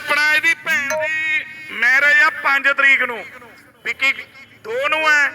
ਆਪਣਾ ਇਹਦੀ ਭੈਣ ਦੀ ਮੈਰਿਜ ਆ 5 ਤਰੀਕ ਨੂੰ। ਵਿੱਕੀ ਦੋ ਨੂੰ ਹੈ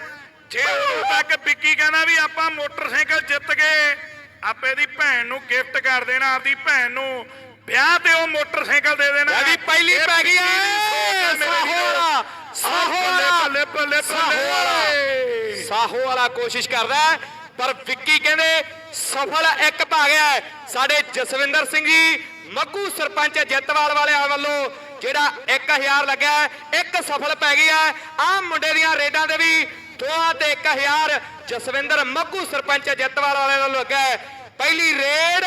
ਜੇ ਉਦੋਂ ਤੱਕ ਵਿੱਕੀ ਕਹਿੰਦਾ ਵੀ ਆਪਾਂ ਮੋਟਰਸਾਈਕਲ ਜਿੱਤ ਗਏ ਆਪੇ ਦੀ ਭੈਣ ਨੂੰ ਗਿਫਟ ਕਰ ਦੇਣਾ ਆਪਦੀ ਭੈਣ ਨੂੰ ਵਿਆਹ ਤੇ ਉਹ ਮੋਟਰਸਾਈਕਲ ਦੇ ਦੇਣਾ। ਇਹਦੀ ਪਹਿਲੀ ਪੈ ਗਈ ਐ ਆ। ਮੇਰੇ ਸਾਹੋ ਵੀਰੋ। ਵਾਲਾ ਸਾਹੋ ਬੱਲੇ ਬੱਲੇ ਬੱਲੇ ਸਾਹੋ ਵਾਲਾ। ਬੱਲੇ ਸਾਹੋ ਵਾਲਾ ਕੋਸ਼ਿਸ਼ ਕਰਦਾ ਪਰ ਵਿੱਕੀ ਕਹਿੰਦੇ ਸਫਲ ਇੱਕ ਪਾ ਗਿਆ। ਸਾਡੇ ਜਸਵਿੰਦਰ ਸਿੰਘ ਜੀ ਮੱਗੂ ਸਰਪੰਚ ਜਿੱਤਵਾਲ ਵਾਲਿਆਂ ਵੱਲੋਂ ਜਿਹੜਾ 1000 ਲੱਗਾ ਇੱਕ ਸਫਲ ਪੈ ਗਈ ਹੈ। ਆਹ ਮੁੰਡੇ ਦੀਆਂ ਰੇਡਾਂ ਦੇ ਵੀ ਦੋਹਾਂ ਤੇ 1000 ਜਸਵਿੰਦਰ ਮੱਗੂ ਸਰਪੰਚ ਜਿੱਤਵਾਲ ਵਾਲਿਆਂ ਵੱਲੋਂ ਲੱਗਾ ਪਹਿਲੀ ਰੇਡ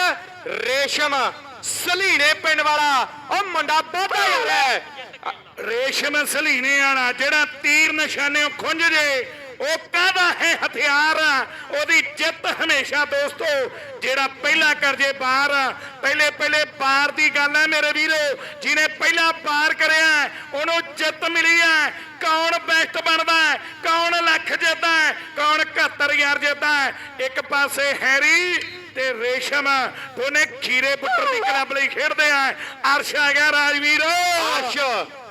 ਰੇਸ਼ਮ ਸਲੀਣੇ ਪਿੰਡ ਵਾਲਾ, ਉਹ ਮੁੰਡਾ ਬਹੁਤਾ ਯਾਰ ਹੈ। ਰੇਸ਼ਮ ਸਲੀਨੇ ਵਾਲਾ ਜਿਹੜਾ ਤੀਰ ਨਿਸ਼ਾਨੇ ਖੁੰਝ ਜੇ, ਉਹ ਕਾਹਦਾ ਹੈ ਹਥਿਆਰ? ਉਹਦੀ ਜਿੱਤ ਹਮੇਸ਼ਾ ਦੋਸਤੋ, ਜਿਹੜਾ ਪਹਿਲਾ ਕਰ ਜੇ ਬਾਹਰ, ਪਹਿਲੇ ਪਹਿਲੇ ਬਾਹਰ ਦੀ ਗੱਲ ਹੈ ਮੇਰੇ ਵੀਰੋ, ਜਿਹਨੇ ਪਹਿਲਾ ਪਾਰ ਕਰਿਆ ਉਹਨੂੰ ਜਿੱਤ ਮਿਲੀ ਹੈ। ਕੌਣ ਬੈਸਟ ਬਣਦਾ ਹੈ, ਕੌਣ ਲੱਖ ਜਿੱਤਦਾ ਹੈ, ਕੌਣ 71000 ਜਿੱਤਦਾ ਹੈ। ਇੱਕ ਪਾਸੇ ਹੈਰੀ ਤੇ ਰੇਸ਼ਮ, ਦੋਨੇ ਖੀਰੇ ਪੁੱਤਰ ਦੀ ਕਲੱਬ ਲਈ ਖੇਡਦੇ ਆ। ਅਰਸ਼ ਆ ਗਿਆ ਰਾਜਵੀਰ। ਅਰਸ਼,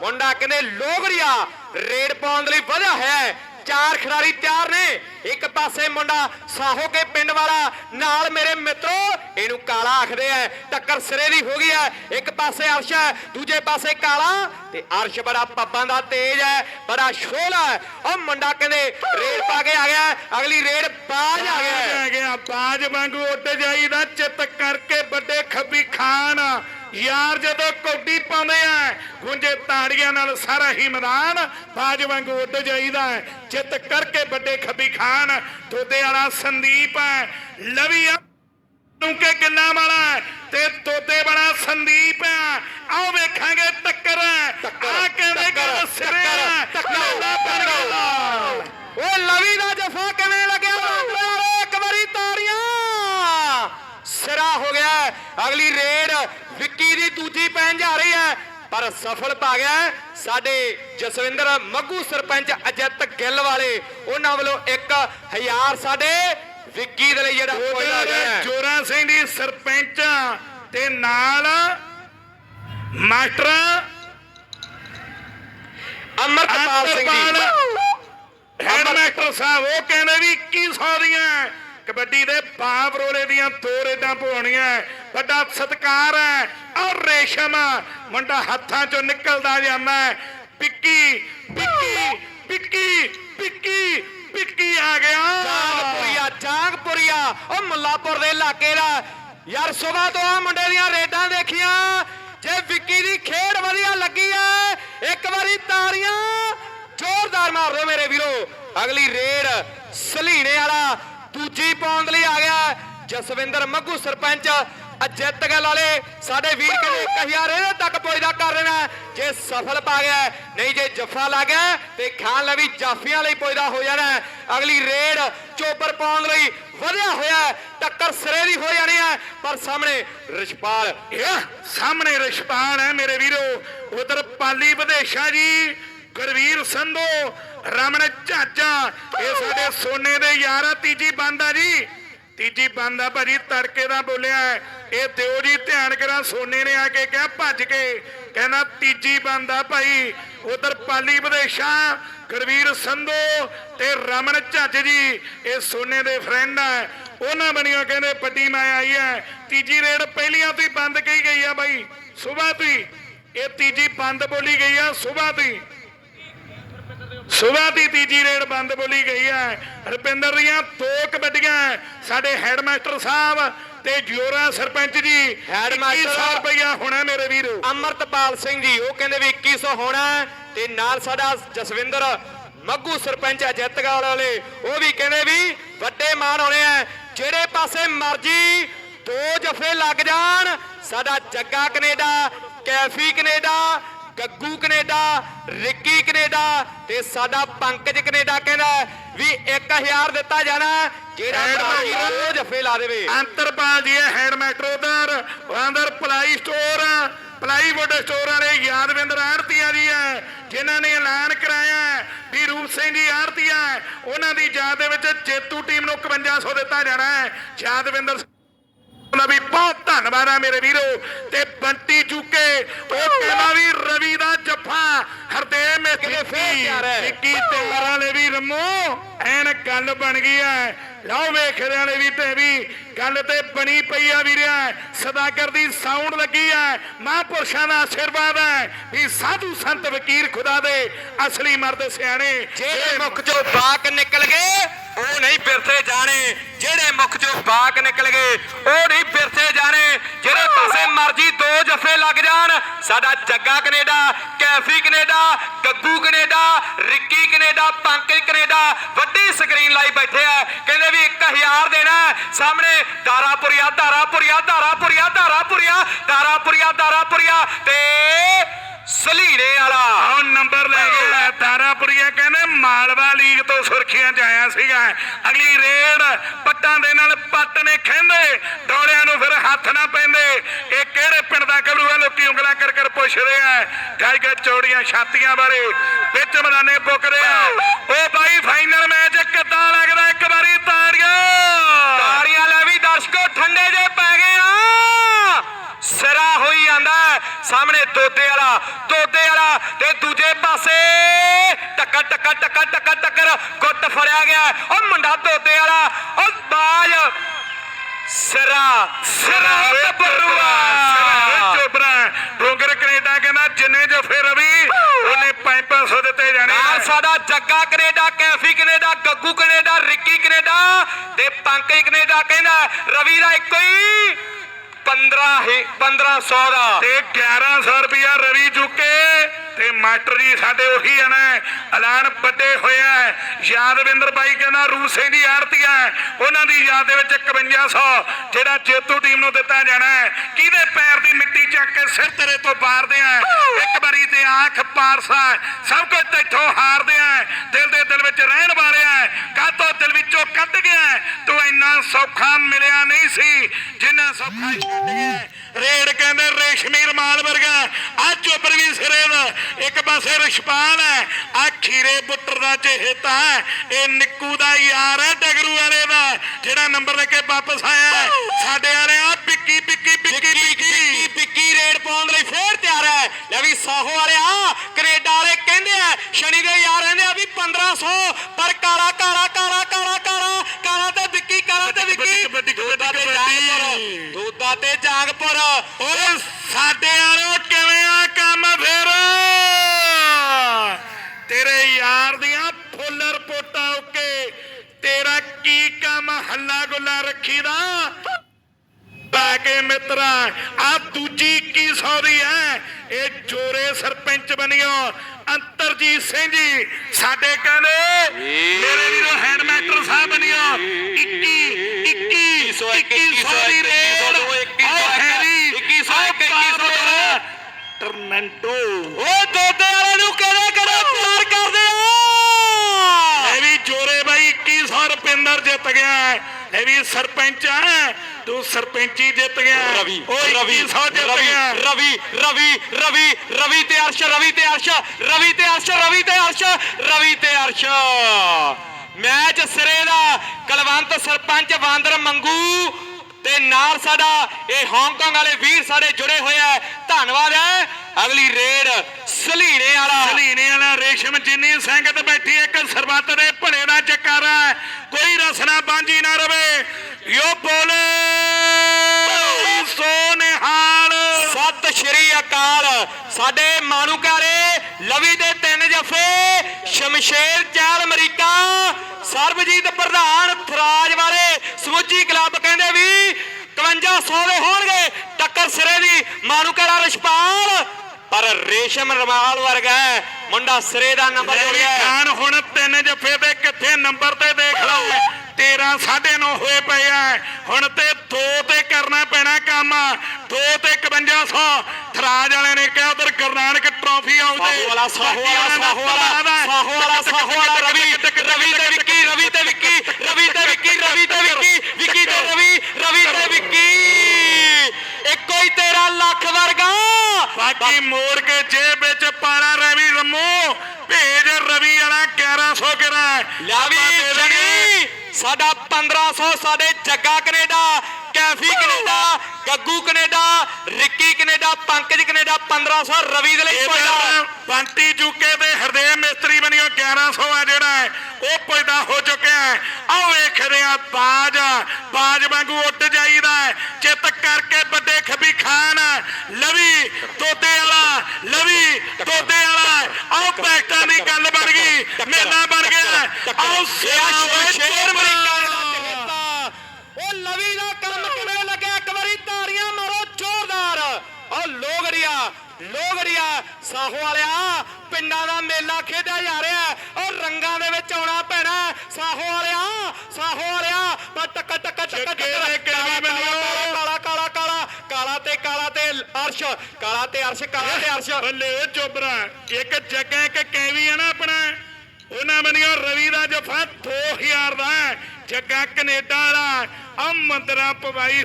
ਮੁੰਡਾ ਕਹਿੰਦੇ, ਲੋਗਰੀਆ, ਰੇਡ ਪਾਉਣ ਦੇ ਲਈ ਵਧਿਆ ਹੈ। ਚਾਰ ਖਿਡਾਰੀ ਤਿਆਰ ਨੇ। ਇੱਕ ਪਾਸੇ ਮੁੰਡਾ ਸਾਹੋ ਕੇ ਪਿੰਡ ਵਾਲਾ, ਨਾਲ ਮੇਰੇ ਮਿੱਤਰੋ, ਇਹਨੂੰ ਕਾਲਾ ਆਖਦੇ ਆ। ਟੱਕਰ ਸਿਰੇ ਦੀ ਹੋ ਗਈ ਹੈ ਇੱਕ ਪਾਸੇ ਅਰਸ਼ ਹੈ ਦੂਜੇ ਪਾਸੇ ਕਾਲਾ। ਤੇ ਅਰਸ਼ ਬੜਾ ਪੱਬਾਂ ਦਾ ਤੇਜ ਹੈ ਬੜਾ ਸ਼ੋਲਾ ਹੈ ਉਹ ਮੁੰਡਾ ਕਹਿੰਦੇ, ਰੇਡ ਪਾ ਕੇ ਆ ਗਿਆ। ਅਗਲੀ ਰੇਡ ਬਾਜ ਆ ਗਿਆ। ਆ ਗਿਆ, ਬਾਜ ਵਾਂਗੂ ਉੱਡ ਜਾਈਦਾ, ਚਿੱਤ ਕਰਕੇ ਵੱਡੇ ਖੱਬੀ ਖਾਨ ਯਾਰ ਜਦੋਂ ਕੌਡੀ ਪਾਉਂਦੇ ਆ ਗੁੰਜੇ ਤਾੜੀਆਂ ਨਾਲ ਸਾਰਾ ਹੀ ਮੈਦਾਨ ਬਾਜ ਵਾਂਗੂ ਉੱਡ ਜਾਈਦਾ ਹੈ। ਚਿੱਤ ਕਰਕੇ ਵੱਡੇ ਖੱਬੀ ਖਾਨ ਦੋਦੇ ਵਾਲਾ ਸੰਦੀਪ ਹੈ। ਲਵੀ ਆ ਨੂੰ ਕੇ ਗੱਲਾਂ ਵਾਲਾ ਤੇ ਤੋਤੇ ਬੜਾ ਸੰਦੀਪ ਹੈ। ਆਓ ਵੇਖਾਂਗੇ ਟੱਕਰ ਆ ਟੱਕਰ, ਗੱਲ ਸਿਰੇ ਲਾਲਾ। ਗਿਆ ਓ ਲਵੀ ਦਾ ਜਫਾ ਕਿਵੇਂ ਲੱਗਿਆ? ਇੱਕ ਵਾਰੀ ਤਾੜੀਆਂ। ਸਿਰਾ ਹੋ ਗਿਆ। ਅਗਲੀ ਰੇਡ ਵਿੱਕੀ ਦੀ ਦੂਜੀ ਪੈਣ ਜਾ ਰਹੀ ਹੈ ਪਰ ਸਫਲ ਪਾ ਗਿਆ ਸਾਡੇ ਜਸਵਿੰਦਰ ਮੱਗੂ ਸਰਪੰਚ ਅਜਿਤ ਗਿੱਲ ਵਾਲੇ। ਉਹਨਾਂ ਵੱਲੋਂ 1000 ਸਾਡੇ ਵਿੱਕੀ ਦੇ ਲਈ ਜਿਹੜਾ ਕੋਇਲਾ ਗਿਆ ਹੈ। ਜੋਰਾ ਸਿੰਘ ਦੀ ਸਰਪੰਚ ਤੇ ਨਾਲ master Amritpal Singh ji. Head master ਸਾਹਿਬ ਉਹ ਕਹਿੰਦੇ ਵੀ 2100 ਦੀਆਂ ਕਬੱਡੀ ਦੇ ਬਾਬਰੋਲੇ ਦੀਆਂ ਦੋ ਰੇਡਾਂ ਪਵਾਉਣੀਆਂ ਵੱਡਾ ਸਤਿਕਾਰ ਹੈ। ਔਰ ਰੇਸ਼ਮ ਮੁੰਡਾ ਹੱਥਾਂ ਚੋਂ ਨਿਕਲਦਾ ਜਾਂਦਾ ਪਿੱਕੀ ਪਿੱਕੀ ਪਿੱਕੀ ਪਿੱਕੀ ਪਿੱਕੀ ਆ ਗਿਆ। ਜਾਗਪੁਰੀਆ ਜਾਗਪੁਰੀਆ। ਉਹ ਮੁੱਲਾਪੁਰ ਦੇ ਇਲਾਕੇ ਦਾ। ਯਾਰ ਸਵੇਰ ਤੋਂ ਆ ਮੁੰਡੇ ਦੀਆਂ ਰੇਡਾਂ ਦੇਖੀਆਂ। ਜੇ ਵਿੱਕੀ ਦੀ ਖੇਡ ਵਧੀਆ ਲੱਗੀ ਐ, ਇੱਕ ਵਾਰੀ ਤਾਰੀਆਂ ਜ਼ੋਰਦਾਰ ਮਾਰ ਦਿਓ ਮੇਰੇ ਵੀਰੋ। ਅਗਲੀ ਰੇਡ ਸਲੀਣੇ ਵਾਲਾ ਦੂਜੀ ਪਾਉਣ ਲਈ ਆ ਗਿਆ। ਜਸਵਿੰਦਰ ਮੱਗੂ ਸਰਪੰਚ ਅਜਿੱਤ ਗੱਲ ਵਾਲੇ ਸਾਡੇ ਵੀਰ ਕਹਿੰਦੇ 1000 ਇਹਦੇ ਤੱਕ ਪਹੁੰਚਦਾ ਕਰ ਲੈਣਾ ਜੇ ਸਫਲ ਪਾ ਗਿਆ ਨਹੀਂ ਜੇ ਜੱਫਾ ਲੱਗ ਤੇ ਖਾਨ ਲਵੀ ਜਾਫੀਆਂ ਲਈ ਪਹੁੰਚਦਾ ਹੋ ਜਾਣਾ ਅਗਲੀ ਰੇਡ ਚੋਬਰ ਪਾਉਣ ਲਈ ਵਧਿਆ ਹੋਇਆ ਟੱਕਰ ਸਿਰੇ ਦੀ ਹੋ ਜਾਣੀ ਹੈ, ਪਰ ਸਾਹਮਣੇ ਰਿਸ਼ਪਾਲ ਸਾਹਮਣੇ ਰਿਸ਼ਪਾਲ ਹੈ ਮੇਰੇ ਵੀਰੋ। ਉਧਰ ਪਾਲੀ ਵਿਦੇਸ਼ਾ ਜੀ, ਗੁਰਵੀਰ ਸੰਧੋ, ਰਮਨ ਝਾਜਾ ਇਹ ਸਾਡੇ ਸੋਨੇ ਦੇ ਯਾਰ ਤੀਜੀ ਬੰਦ ਆ ਜੀ। ਤੀਜੀ ਬੰਦ ਆ ਭਾਜੀ, ਤੜਕੇ ਦਾ ਬੋਲਿਆ ਇਹ ਦਿਓ ਜੀ, ਧਿਆਨ ਕਰਾਂ, ਸੋਨੇ ਨੇ ਆ ਕੇ ਕਿਹਾ, ਭੱਜ ਕੇ। ਕਹਿੰਦਾ, ਤੀਜੀ ਬੰਦ ਆ ਭਾਈ, ਉਧਰ ਪਾਲੀ ਵਿਦੇਸ਼ਾ, ਗੁਰਵੀਰ ਸੰਧੂ ਤੇ ਰਮਨ ਝੱਜ ਜੀ, ਇਹ ਸੋਨੇ ਦੇ ਫਰੈਂਡ ਆ। ਉਹਨਾਂ ਬਣੀਆਂ ਕਹਿੰਦੇ, ਵੱਡੀ ਮੈਂ ਆਈ ਹੈ। ਤੀਜੀ ਰੇਡ ਪਹਿਲੀਆਂ ਤੋਂ ਹੀ ਬੰਦ ਕਹੀ ਗਈ ਆ ਬਾਈ ਸਵੇਰ ਤੋਂ ਇਹ ਤੀਜੀ ਬੰਦ ਬੋਲੀ ਗਈ ਆ ਸਵੇਰ ਤੋਂ ਸਵੇਰ ਦੀ ਤੀਜੀ ਰੇਡ ਬੰਦ ਬੋਲੀ ਗਈ ਹੈ। ਰੁਪਿੰਦਰ ਦੀਆਂ ਦੋ ਕਬੱਡੀਆਂ ਸਾਡੇ ਹੈਡਮਾਸਟਰ ਸਾਹਿਬ ਤੇ ਜੋਰਾ ਸਰਪੰਚ ਜੀ ਹੈਡਮਾਸਟਰ 2100 ਰੁਪਇਆ ਹੋਣਾ ਮੇਰੇ ਵੀਰੋ। ਅਮਰਤਪਾਲ ਸਿੰਘ ਜੀ ਉਹ ਕਹਿੰਦੇ ਵੀ 2100 ਹੋਣਾ ਤੇ ਨਾਲ ਸਾਡਾ ਜਸਵਿੰਦਰ ਮੱਗੂ ਸਰਪੰਚ ਅਜਿੱਤਗਾਲ ਵਾਲੇ ਉਹ ਵੀ ਕਹਿੰਦੇ ਵੀ ਵੱਡੇ ਮਾਨ ਹੋਣੇ ਆ। ਜਿਹੜੇ ਪਾਸੇ ਮਰਜ਼ੀ ਦੋ ਜਫੇ ਲੱਗ ਜਾਣ ਸਾਡਾ Jagga Canada Kaifi Canada Gaggu Canada Ricky Canada ਤੇ ਸਾਡਾ ਪੰਕਜ ਕੈਨੇਡਾ ਕਹਿੰਦਾ ਵੀ 1000 ਦਿੱਤਾ ਜਾਣਾ ਜਿਹੜਾ ਮਰਜ਼ੀ ਦੋ ਜਫੇ ਲਾ ਦੇਵੇ। ਅੰਤਰਪਾਲ ਜੀ ਹੈ ਹੈਡਮਾਸਟਰ ਉਧਰ ਅੰਦਰ ਪਲਾਈ ਸਟੋਰ ਪਲਾਈਵੁੱਡ ਸਟੋਰ ਵਾਲੇ ਯਾਦਵਿੰਦਰ ਆੜਤੀਆ ਜੀ ਹੈ ਜਿਨ੍ਹਾਂ ਨੇ ਐਲਾਨ ਕਰਾਇਆ ਵੀ ਰੂਪ ਸਿੰਘ ਜੀ ਆੜਤੀਆ ਹੈ, ਉਹਨਾਂ ਦੀ ਯਾਦ ਦੇ ਵਿੱਚ ਜੇਤੂ ਟੀਮ ਨੂੰ 5100 ਦਿੱਤਾ ਜਾਣਾ ਹੈ। ਯਾਦਵਿੰਦਰ ਬਹੁਤ ਧੰਨਵਾਦ ਆ ਮੇਰੇ ਵੀਰੋ। ਤੇ ਬੰਟੀ ਚੁੱਕੇ ਉਹ ਕਹਿੰਦਾ ਵੀ ਹਰਦੇਵ ਮੇਥੀ ਕਿਤੇ ਫੇਰ ਤਿਆਰ ਹੈ। ਵਿੱਕੀ ਤੇ ਵਾਲੇ ਵੀ ਰਮੋ ਐਨ ਗੱਲ ਬਣ ਗਈ ਐ। ਲਓ ਵੇਖਦੇ ਵਾਲੇ ਵੀ ਤੇ ਵੀ ਗੱਲ ਤੇ ਬਣੀ ਪਈ ਆ ਵੀਰਿਆ ਸਦਾਗਰ ਦੀ ਸਾਊਂਡ ਲੱਗੀ ਐ। ਮਹਾਂਪੁਰਸ਼ਾਂ ਦਾ ਆਸ਼ੀਰਵਾਦ ਐ ਵੀ ਸਾਧੂ ਸੰਤ ਵਕੀਰ ਖੁਦਾ ਦੇ ਅਸਲੀ ਮਰਦ ਸਿਆਣੇ। ਜਿਹੜੇ ਮੁਖ ਚੋਂ ਬਾਕ ਨਿਕਲ ਗਏ ਉਹ ਨਹੀਂ ਬਿਰਥੇ ਜਾਣੇ, ਜਿਹੜੇ ਮੁਖ ਚੋਂ ਬਾਕ ਨਿਕਲ ਗਏ, ਉਹ ਨਹੀਂ ਬਿਰਥੇ ਜਾਣੇ, ਜਿਹੜੇ ਪਾਸੇ ਮਰਜ਼ੀ ਦੋ ਜੱਫੇ ਲੱਗ ਜਾਣ, ਸਾਡਾ Jagga Canada, Kaifi Canada, Gaggu Canada, Ricky Canada, Pankaj Canada, ਵੱਡੀ ਸਕਰੀਨ ਲਾਈ ਬੈਠੇ ਆ, ਕਹਿੰਦੇ ਵੀ 1000 ਦੇਣਾ ਹੈ। ਸਾਹਮਣੇ ਦਾਰਾਪੁਰੀਆ ਦਾਰਾਪੁਰੀਆ ਦਾਰਾਪੁਰੀਆ ਦਾਰਾਪੁਰੀਆ ਦਾਰਾਪੁਰੀਆ ਦਾਰਾਪੁਰੀਆ ਤੇ ਸਲੀੜੇ ਵਾਲਾ। ਆਹ ਨੰਬਰ ਲੈ ਗਿਆ ਤਾਰਾਪੁਰੀਆ ਕਹਿੰਦੇ ਮਾਲਵਾ ਲੀਗ ਤੋਂ ਸੁਰਖੀਆਂ ਚ ਆਇਆ ਸੀਗਾ ਅਗਲੀ ਰੇਡ ਪੱਟਾਂ ਦੇ ਨਾਲ ਪੱਟ ਨੇ ਖਹਿੰਦੇ ਡੋਲਿਆਂ ਨੂੰ ਫਿਰ ਹੱਥ ਨਾ ਪੈਂਦੇ। ਇਹ ਕਿਹੜੇ ਪਿੰਡ ਦਾ ਗੱਭਰੂ ਆ ਲੋਕੀ ਉਂਗਲਾਂ ਕਰ ਕਰ ਪੁੱਛਦੇ ਆ। ਗਾਇਗਾ ਚੌੜੀਆਂ ਛਾਤੀਆਂ ਬਾਰੇ ਵਿੱਚ ਮੈਦਾਨੇ ਪੁੱਕ ਰਿਹਾ ਉਹ ਬਾਈ ਫਾਈਨਲ ਮੈਚ ਕਿੱਦਾਂ ਲੱਗਦਾ? ਇੱਕ ਵਾਰੀ ਤਾੜੀਆਂ। ਤਾੜੀਆਂ ਲੈ ਵੀ ਦਰਸ਼ਕੋ ਠੰਡੇ ਜੇ ਸਿਰਾ ਹੋਈ ਜਾਂਦਾ। ਸਾਹਮਣੇ ਦੋਦੇ ਵਾਲਾ ਦੋਦੇ ਵਾਲਾ ਤੇ ਦੂਜੇ ਪਾਸੇ ਟੱਕਰ ਟੱਕਰ ਟੱਕਰ ਟੱਕਰ ਟੱਕਰ ਗੁੱਟ ਫੜਿਆ ਗਿਆ। ਉਹ ਮੁੰਡਾ ਦੋਦੇ ਵਾਲਾ ਉਹ ਬਾਜ ਸਿਰਾ ਸਿਰਾ ਟੱਬਰੂਆ ਚੋਬਰਾ ਡੋਂਗਰ ਕੈਨੇਡਾ ਕਹਿੰਦਾ ਜਿੰਨੇ ਜਫੇ ਰਵੀ ਉਹਨੇ 500 ਦਿੱਤੇ ਜਾਣੇ ਆ। ਨਾਲ ਸਾਡਾ Jagga Canada Kaifi Canada Gaggu Canada Ricky Canada ਤੇ ਪੰਕਜ ਕੈਨੇਡਾ ਕਹਿੰਦਾ ਰਵੀ ਦਾ ਇੱਕੋ ਹੀ 15 ਹੀ 1500 ਦਾ। ਤੇ 1100 ਰੁਪਇਆ ਰਵੀ ਚੁੱਕੇ ਤੇ ਮਾਸਟਰ ਜੀ ਸਾਡੇ ਉਹੀ ਆ ਨਾ, ਐਲਾਨ ਵੱਡੇ ਹੋਇਆ ਹੈ। ਯਾਦਵਿੰਦਰ ਬਾਈ ਕਹਿੰਦਾ, ਰੂਸੇ ਦੀ ਆਰਤੀ ਉਹਨਾਂ ਦੀ ਯਾਦ ਦੇ ਵਿੱਚ 5100 ਜਿਹੜਾ ਜੇਤੂ ਟੀਮ ਨੂੰ ਦਿੱਤਾ ਜਾਣਾ ਕਿਹਦੇ ਪੈਰ ਦੀ ਮਿੱਟੀ ਚੱਕ ਕੇ ਸਿਰ ਤੇਰੇ ਤੋਂ ਬਾਰਦੇ ਆ? ਇੱਕ ਵਾਰੀ ਤੇ ਆਂਖ ਪਾਰਸਾ, ਸਭ ਕੁਝ ਤੇਥੋਂ ਹਾਰਦੇ ਆ। ਦਿਲ ਦੇ ਦਿਲ ਵਿੱਚ ਰਹਿਣ ਵਾਲੇ ਆ। ਕਾਤੋਂ ਦਿਲ ਵਿੱਚੋਂ ਕੱਢ ਗਿਆ ਤੂੰ ਇੰਨਾ ਸੌਖਾ ਮਿਲਿਆ ਨਹੀਂ ਸੀ। ਜਿੰਨਾ ਸੌਖਾ ਛੱਡ ਗਿਆ ਰੇਡ ਕਹਿੰਦੇ ਰੇਸ਼ਮੀ ਰਮਾਲ ਵਰਗਾ। ਆ ਚੋਬਰ ਵੀ ਸਿਰੇ ਦਾ ਇੱਕ ਪਾਸੇ ਰਿਸ਼ਪਾਲ ਹੈ ਆ ਖੀਰੇ ਬੁੱਟਰ ਦਾ ਚਹੇਤਾ ਹੈ ਇਹ ਨਿੱਕੂ ਦਾ ਯਾਰ ਹੈ ਡਗਰੂ ਵਾਲੇ ਦਾ ਜਿਹੜਾ ਨੰਬਰ ਲੈ ਕੇ ਵਾਪਸ ਆਇਆ ਹੈ। ਸਾਡੇ ਵਾਲੇ ਆ ਪਿੱਕੀ ਪਿੱਕੀ ਪਿੱਕੀ ਪਿੱਕੀ ਵਿੱਕੀ ਰੇਡ ਪਾਉਣ ਲਈ ਫੇਰ ਤਿਆਰ ਹੈ ਲੈ ਵੀ ਸਾਹੋ ਵਾਲਿਆ ਕੈਨੇਡਾ ਵਾਲੇ ਕਹਿੰਦੇ ਆ ਸ਼ਨੀ ਦੇ ਯਾਰ ਕਹਿੰਦੇ ਆ ਵੀ 1500 ਪਰ ਕਾਲਾ ਕਾਲਾ ਕਾਲਾ ਕਾਲਾ ਕਾਲਾ ਕਾਲਾ ਤੇ ਵਿੱਕੀ ਕਾਲਾ ਤੇ ਵਿੱਕੀ ਵੱਡੀ- ਵੱਡੀ- ਦੋਦਾ ਤੇ ਵੱਡੀ- ਜਾਗਪੁਰ ਦੋਦਾ ਤੇ ਜਾਗਪੁਰ ਓਏ ਸਾਡੇ ਵਾਲੋ ਕਿਵੇਂ ਆ ਕੰਮ ਫੇਰ ਤੇਰੇ ਯਾਰ ਦੀਆਂ ਫੁੱਲ ਰਿਪੋਰਟਾਂ ਓਕੇ ਤੇਰਾ ਕੀ ਕੰਮ ਹੱਲਾ ਗੁੱਲਾ ਰੱਖੀਦਾ ਕੇ ਮਿੱਤਰਾ ਆ ਦੂਜੀ 2100 ਦੀ ਹੈ? ਇਹ ਜੋਰੇ ਸਰਪੰਚ ਬਣਿਓ। ਅੰਤਰਜੀਤ ਸਿੰਘ ਜੀ ਸਾਡੇ ਕਹਿੰਦੇ ਮੇਰੇ ਵੀਰੋ ਹੈਡਮਾਸਟਰ ਸਾਹਿਬ ਬਣਿਓ। 21 21 2100 ਦੀ ਰੇਡ ਉਹ ਹੈਰੀ 2100 ਟਰਨੈਂਟੋ। ਓ ਦੋਦੇ ਵਾਲੇ ਨੂੰ ਕਿਹੜੇ ਕਿਹੜੇ ਪਿਆਰ ਕਰਦੇ ਆ ਇਹ ਵੀ ਜੋਰੇ ਬਾਈ 2100 ਰੁਪਿੰਦਰ ਜਿੱਤ ਗਿਆ ਹੈ। ਇਹ ਵੀ ਸਰਪੰਚ ਹੈ ਤੂੰ ਸਰਪੰਚੀ ਜਿੱਤ ਗਿਆ। ਰਵੀ ਰਵੀ 2100 ਜਿੱਤ ਰਵੀ ਰਵੀ ਰਵੀ ਰਵੀ ਰਵੀ ਤੇ ਅਰਸ਼ ਰਵੀ ਤੇ ਅਰਸ਼ ਰਵੀ ਤੇ ਅਰਸ਼ ਰਵੀ ਤੇ ਅਰਸ਼ ਰਵੀ ਤੇ ਅਰਸ਼। ਮੈਚ ਸਿਰੇ ਦਾ ਕਲਵੰਤ ਸਰਪੰਚ ਬਾਂਦਰ ਮੰਗੂ ਤੇ ਨਾਲ ਸਾਡਾ ਇਹ ਹਾਂਗਕਾਂਗ ਵਾਲੇ ਵੀਰ ਸਾਡੇ ਜੁੜੇ ਹੋਏ ਆ। ਧੰਨਵਾਦ ਹੈ। ਅਗਲੀ ਰੇਡ ਸਲੀਣੇ ਵਾਲਾ। ਸਲੀਨੇ ਵਾਲਾ ਰੇਸ਼ਮ ਜਿੰਨੀ ਸੰਗਤ ਬੈਠੀ ਇੱਕ ਸਰਬੱਤ ਦਾ ਜਕਾਰਾ ਹੈ। ਕੋਈ ਰਸਨਾ ਬਾਂਝੀ ਨਾ ਰਵੇ। ਯੋ ਬੋਲੇ ਸੋ ਨਿਹਾਲ ਸਤਿ ਸ਼੍ਰੀ ਅਕਾਲ। ਸਾਡੇ ਮਾਨੂਕਾਰੇ ਲਵੀ ਦੇ ਤਿੰਨ ਜਫੇ, ਸ਼ਮਸ਼ੇਰ ਚਾਲ ਅਮਰੀਕਾ, ਸਰਬਜੀਤ ਪ੍ਰਧਾਨ ਥਰਾਜ ਵਾਲੇ ਸਮੁੱਚੀ ਕਲੱਬ ਕਹਿੰਦੇ ਵੀ 5100 ਦੇ ਹੋਣਗੇ ਟੱਕਰ ਸਿਰੇ ਦੀ ਮਾਨੂਕਾਰਾ ਰਿਸ਼ਪਾਲ ਪਰ ਰੇਸ਼ਮ ਰਮਾਲ ਵਰਗਾ ਮੁੰਡਾ ਸਿਰੇ ਦਾ ਨੰਬਰ ਜੋੜਿਆ। ਖਾਨ ਹੁਣ ਤਿੰਨ ਜਫੇ ਤੇ ਕਿੱਥੇ ਨੰਬਰ ਤੇ ਦੇਖ ਲਓ 13 9.5 ਹੋਏ ਪਏ ਆ। ਹੁਣ ਤੇ ਦੋ ਤੇ ਕਰਨਾ ਪੈਣਾ ਕੰਮ। ਦੋ ਤੇ 5100 ਥਰਾਜ ਵਾਲੇ ਨੇ ਕਿਹਾ ਉਧਰ ਗੁਰਨਾਨਕ ਟਰਾਫੀ ਆਉਂਦੇ। ਸਾਹੋ ਵਾਲਾ ਸਾਹੋ ਵਾਲਾ ਸਾਹੋ ਵਾਲਾ ਸਾਹੋ ਵਾਲਾ ਸਾਹੋ ਵਾਲਾ ਰਵੀ ਰਵੀ ਤੇ ਵਿੱਕੀ ਰਵੀ ਤੇ ਵਿੱਕੀ ਰਵੀ ਤੇ ਵਿੱਕੀ ਰਵੀ ਤੇ ਵਿੱਕੀ ਵਿੱਕੀ ਤੇ ਰਵੀ ਰਵੀ ਤੇ ਵਿੱਕੀ ਇੱਕੋ ਹੀ 13 ਲੱਖ ਵਰਗਾ ਬਾਕੀ ਮੋੜ ਕੇ ਜੇਬ ਵਿੱਚ ਪਾਣਾ ਰਵੀ ਰਮੋ ਭੇਜ ਰਵੀ ਵਾਲਾ 1100 ਕਰਾ ਲਿਆ ਵੀ ਜਣੀ। ਸਾਡਾ 1500 ਸਾਡੇ Jagga Canada Kaifi Canada Gaggu Canada Ricky Canada Pankaj Canada 1500 Ravi ਦੇ ਲਈ ਪਹੁੰਚਦਾ ਬੰਟੀ ਜੁਕੇ ਤੇ ਹਰਦੇਵ ਮਿਸਤਰੀ ਬਣਿਓ 1100 ਆ ਜਿਹੜਾ ਹੈ ਉਹ ਪੈਦਾ ਹੋ ਚੁੱਕਿਆ ਹੈ। ਆਓ ਵੇਖਦੇ ਆ ਬਾਜ ਬਾਜ ਵਾਂਗੂ ਉੱਡ ਜਾਈਦਾ ਹੈ। ਚਿੱਤ ਕਰਕੇ ਵੱਡੇ ਖੱਬੀ ਖਾਨ ਲਵੀ ਤੋਤੇ ਵਾਲਾ ਲਵੀ ਤੋਤੇ ਵਾਲਾ। ਆਓ ਪੈਕਟਾਂ ਦੀ ਗੱਲ ਬਣ ਗਈ ਮੇਲਾ ਬਣ ਗਿਆ। ਆਓ ਸਿਆ ਓਏ ਸ਼ੇਰ ਚੋਬਰਾ। ਅਮਰੀਕਾ ਦਾ ਚਹੇਤਾ ਉਹ ਲਵੀ ਦਾ ਕੰਮ ਕਿਵੇਂ ਲੱਗਿਆ ਇੱਕ ਵਾਰੀ ਤਾੜੀਆਂ ਮਾਰੋ ਜ਼ੋਰਦਾਰ ਉਹ ਲੋਗੜੀਆ ਸਾਹੋ ਵਾਲਿਆ ਪਿੰਡਾਂ ਦਾ ਮੇਲਾ ਖੇਡਿਆ ਜਾ ਰਿਹਾ ਹੈ। ਉਹ ਰੰਗਾਂ ਦੇ ਵਿੱਚ ਆਉਣਾ ਪੈਣਾ ਹੈ। ਸਾਹੋ ਵਾਲਿਆ ਸਾਹੋ ਵਾਲਿਆ ਮੈਂ ਟੱਕ ਟੱਕ ਟੱਕ ਟੱਕ? ਕਾਲਾ ਕਾਲਾ ਕਾਲਾ ਕਾਲਾ ਤੇ ਕਾਲਾ ਤੇ ਅਰਸ਼ ਕਾਲਾ ਤੇ ਅਰਸ਼ ਕਾਲਾ ਤੇ ਅਰਸ਼ ਬੱਲੇ ਚੋਬਰਾ ਇੱਕ ਜੱਗਾ ਇੱਕ ਕੈਵੀ ਆ ਨਾ ਆਪਣਾ ਉਹਨਾਂ ਬਣਿਓ ਰਵੀ ਦਾ ਜਫਾ 2000 ਦਾ ਹੈ। ਜੱਗਾ ਕੈਨੇਡਾ ਵਾਲਾ ਆ ਮੰਦਰਾ ਪਵਾਈ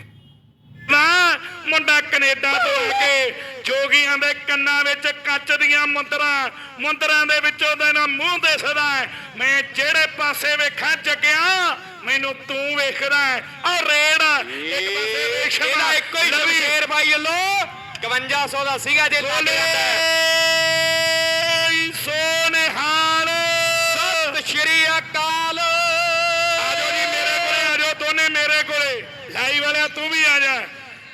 ਨਾ ਮੁੰਡਾ ਕੈਨੇਡਾ ਤੋਂ ਆ ਕੇ ਜੋਗੀਆਂ ਦੇ ਕੰਨਾਂ ਵਿੱਚ ਕੱਚ ਦੀਆਂ ਮੁੰਦਰਾਂ ਮੁੰਦਰਾਂ ਦੇ ਵਿੱਚੋਂ ਦਾ ਨਾ ਮੂੰਹ ਦਿਸਦਾ। ਮੈਂ ਜਿਹੜੇ ਪਾਸੇ ਵੇਖਾਂ ਜੱਗਿਆ ਮੈਨੂੰ ਤੂੰ ਵੇਖਦਾ। ਆ। ਰੇਡ ਇੱਕ ਪਾਸੇ ਰੇਸ਼ਮ ਇਹਦਾ ਇੱਕੋ ਹੀ ਲਵੀ। ਸ਼ੇਰ ਭਾਈ ਵੱਲੋਂ 5100 ਦਾ ਸੀਗਾ ਜੇ ਸੋਨਹਾਲ। ਸਤਿ ਸ਼੍ਰੀ ਅਕਾਲ। ਆਜੋ ਜੀ ਮੇਰੇ ਕੋਲੇ ਆਜੋ। ਦੋਨੇ ਮੇਰੇ ਕੋਲੇ। ਵਾਲਿਆ ਤੂੰ ਵੀ ਆ ਜਾ।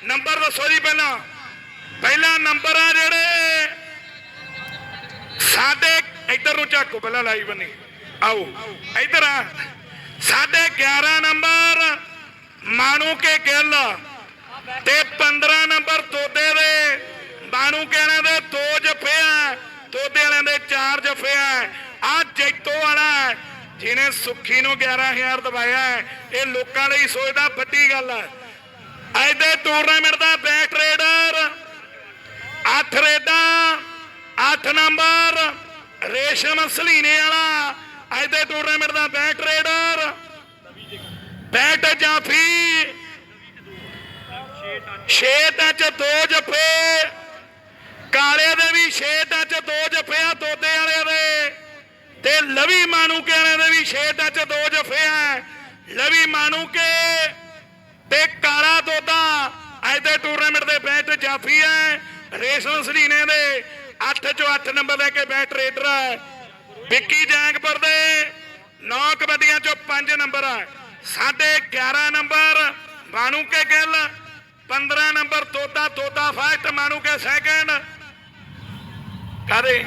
ਨੰਬਰ ਦੱਸੋ ਜੀ ਪਹਿਲਾਂ। ਪਹਿਲਾ ਨੰਬਰ ਆ ਜਿਹੜੇ। ਸਾਡੇ ਇੱਧਰ ਨੂੰ ਝਾਕੋ ਪਹਿਲਾਂ ਲਾਈਵ ਬਣੀ ਆਓ ਇੱਧਰ ਆ। ਸਾਡੇ 11 ਨੰਬਰ ਮਾਨੂ ਕੇ ਗਿੱਲ ਤੇ 15 ਨੰਬਰ ਤੋਦੇ ਦੇ। ਬਾਣੂ ਕਹਿਣਾ ਦੇ ਦੋ ਜਫੇ ਆ ਤੋਦੇ ਵਾਲਿਆਂ ਦੇ ਚਾਰ ਜਫੇ ਆ। ਆ ਜੈਤੋ ਵਾਲਾ ਹੈ, ਜਿਹਨੇ ਸੁੱਖੀ ਨੂੰ 11000 ਦਵਾਇਆ ਇਹ ਲੋਕਾਂ ਲਈ ਸੋਚਦਾ ਵੱਡੀ ਗੱਲ ਹੈ। ਅੱਜ ਦੇ ਟੂਰਨਾਮੈਂਟ ਦਾ ਬੈਟ ਰੇਡਰ 8 ਰੇਡਾਂ 8 ਨੰਬਰ, ਰੇਸ਼ਮ ਸਲੀਨੇ ਵਾਲਾ, ਅੱਜ ਦੇ ਟੂਰਨਾਮੈਂਟ ਦਾ ਬੈਟ ਰੇਡਰ, ਬੈਟ ਜਾਫੀ, ਛੇ ਟੱਚ ਦੋ ਜਫੇ, ਕਾਲੇ ਦੇ ਵੀ ਛੇ ਟੱਚ ਦੋ ਜਫੇ ਆ, ਤੋਤੇ ਵਾਲੇ ਦੇ, ਤੇ ਲਵੀ ਮਾਨੂਕੇ ਵਾਲੇ ਦੇ ਵੀ ਛੇ ਟੱਚ ਦੋ ਜਫੇ ਆ, ਲਵੀ ਮਾਨੂਕੇ ਤੇ ਕਾਲਾ ਤੋਤਾ, ਅੱਜ ਦੇ ਟੂਰਨਾਮੈਂਟ ਦੇ ਬੈਟ ਜਾਫੀ ਹੈ। ਰੇਸ਼ਮ ਸਲੀਨੇ ਦੇ 8 ਚੋਂ 8 ਨੰਬਰ ਲੈ ਕੇ ਬੈਟ ਰੇਡਰ ਹੈ। ਵਿੱਕੀ ਜੈਂਗਪੁਰ ਦੇ 9 ਕਬੱਡੀਆਂ ਚੋਂ 5 ਨੰਬਰ ਆ ਸਾਡੇ 11 ਨੰਬਰ ਬਾਣੂ ਕੇ ਗਿੱਲ 15 ਨੰਬਰ ਤੋਤਾ ਤੋਤਾ ਫਸਟ ਮਾਣੂ ਕੇ ਸੈਕੰਡ ਕਾਦੇ